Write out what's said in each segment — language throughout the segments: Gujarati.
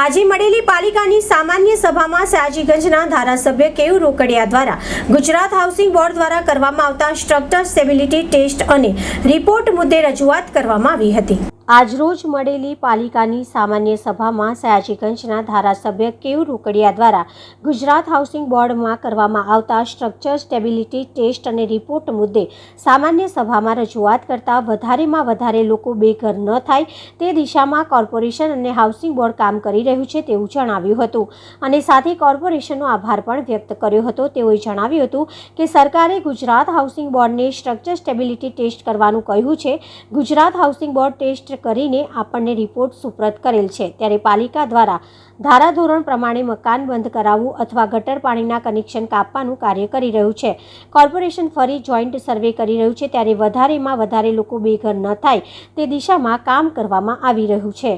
આજે મળેલી પાલિકાની સામાન્ય સભામાં સયાજીગંજના ધારાસભ્ય કેયુ રોકડિયા દ્વારા ગુજરાત હાઉસિંગ બોર્ડ દ્વારા કરવામાં આવતા સ્ટ્રક્ચર સ્ટેબિલિટી ટેસ્ટ અને રિપોર્ટ મુદ્દે રજૂઆત કરવામાં આવી હતી. આજરોજ મળેલી પાલિકાની સામાન્ય સભામાં સયાજીગંજના ધારાસભ્ય કેવ રોકડિયા દ્વારા ગુજરાત હાઉસિંગ બોર્ડમાં કરવામાં આવતા સ્ટ્રક્ચર સ્ટેબિલિટી ટેસ્ટ અને રિપોર્ટ મુદ્દે સામાન્ય સભામાં રજૂઆત કરતા વધારેમાં વધારે લોકો બેઘર ન થાય તે દિશામાં કોર્પોરેશન અને હાઉસિંગ બોર્ડ કામ કરી રહ્યું છે તેવું જણાવ્યું હતું. અને સાથે કોર્પોરેશનનો આભાર પણ વ્યક્ત કર્યો હતો. તેઓએ જણાવ્યું હતું કે સરકારે ગુજરાત હાઉસિંગ બોર્ડને સ્ટ્રક્ચર સ્ટેબિલિટી ટેસ્ટ કરવાનું કહ્યું છે. ગુજરાત હાઉસિંગ બોર્ડ ટેસ્ટ કરીને આપણને રિપોર્ટ સુપ્રત કરેલ છે. ત્યારે પાલિકા દ્વારા ધારાધોરણ પ્રમાણે મકાન બંધ કરાવવું અથવા ગટર પાણીના કનેક્શન કાપવાનું કાર્ય કરી રહ્યું છે. કોર્પોરેશન ફરી જોઈન્ટ સર્વે કરી રહ્યું છે. ત્યારે વધારેમાં વધારે લોકો બેઘર ન થાય તે દિશામાં કામ કરવામાં આવી રહ્યું છે.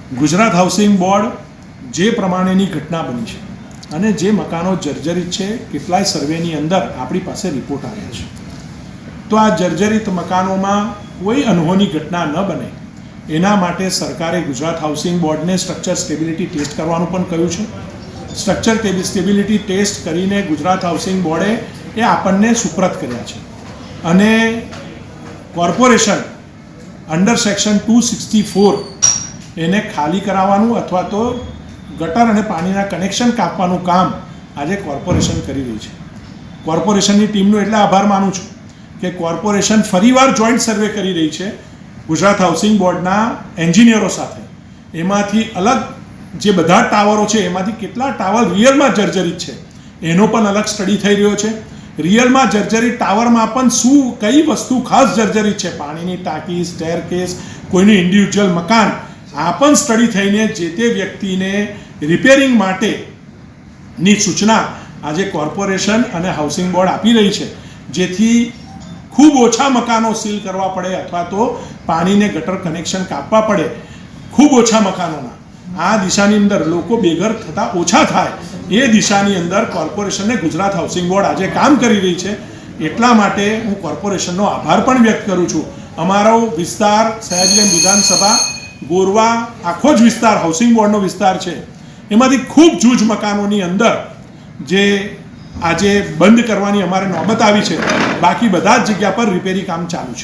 ગુજરાત હાઉસિંગ બોર્ડ જે પ્રમાણેની ઘટના બની છે અને જે મકાનો જર્જરિત છે, કેટલાય સર્વેની અંદર આપણી પાસે રિપોર્ટ આવ્યા છે. તો આ જર્જરિત મકાનોમાં કોઈ અનહોની ઘટના ન બને. એના માટે સરકારે ગુજરાત હાઉસિંગ બોર્ડને સ્ટ્રક્ચર સ્ટેબિલિટી ટેસ્ટ કરવાનું પણ કહ્યું છે. સ્ટ્રક્ચર સ્ટેબિલિટી ટેસ્ટ કરીને ગુજરાત હાઉસિંગ બોર્ડે એ આપણને સુપ્રત કર્યા છે. અને corporation under section two sixty four એને ખાલી કરાવવાનું અથવા તો ગટર અને પાણીના કનેક્શન કાપવાનું કામ આજે કોર્પોરેશન કરી રહી છે. કોર્પોરેશનની ટીમનો એટલે આભાર માનું છું કે કોર્પોરેશન ફરીવાર જોઈન્ટ સર્વે કરી રહી છે ગુજરાત હાઉસિંગ બોર્ડના એન્જિનિયરો સાથે. એમાંથી અલગ જે બધા ટાવરો છે, એમાંથી કેટલા ટાવર રિયલમાં જર્જરિત છે, એનો પણ અલગ સ્ટડી થઈ રહ્યો છે. રિયલમાં જર્જરિત ટાવરમાં પણ શું, કઈ વસ્તુ ખાસ જર્જરિત છે? પાણીની ટાંકી સ્ટેર કેસ કોઈનું ઇન્ડિવિજ્યુઅલ મકાન, આ પણ સ્ટડી થઈને જે તે વ્યક્તિને રિપેરિંગ માટેની સૂચના આજે કોર્પોરેશન અને હાઉસિંગ બોર્ડ આપી રહી છે. જેથી ખૂબ ઓછા મકાનો સીલ કરવા પડે અથવા તો પાણીને ગટર કનેક્શન કાપવા પડે ખૂબ ઓછા મકાનોના. આ દિશાની અંદર લોકો બેઘર થતા ઓછા થાય. એ દિશાની અંદર કોર્પોરેશનને ગુજરાત હાઉસિંગ બોર્ડ આજે કામ કરી રહી છે. એટલા માટે હું કોર્પોરેશનનો આભાર પણ વ્યક્ત કરું છું. અમારો વિસ્તાર સયાજીલેન વિધાનસભા, ગોરવા, આખો જ વિસ્તાર હાઉસિંગ બોર્ડનો વિસ્તાર છે. એમાંથી ખૂબ જૂજ મકાનોની અંદર જે આજે બંધ કરવાની અમારે નોબત આવી છે. બાકી બધા જ જગ્યા પર રિપેરી કામ ચાલુ છે.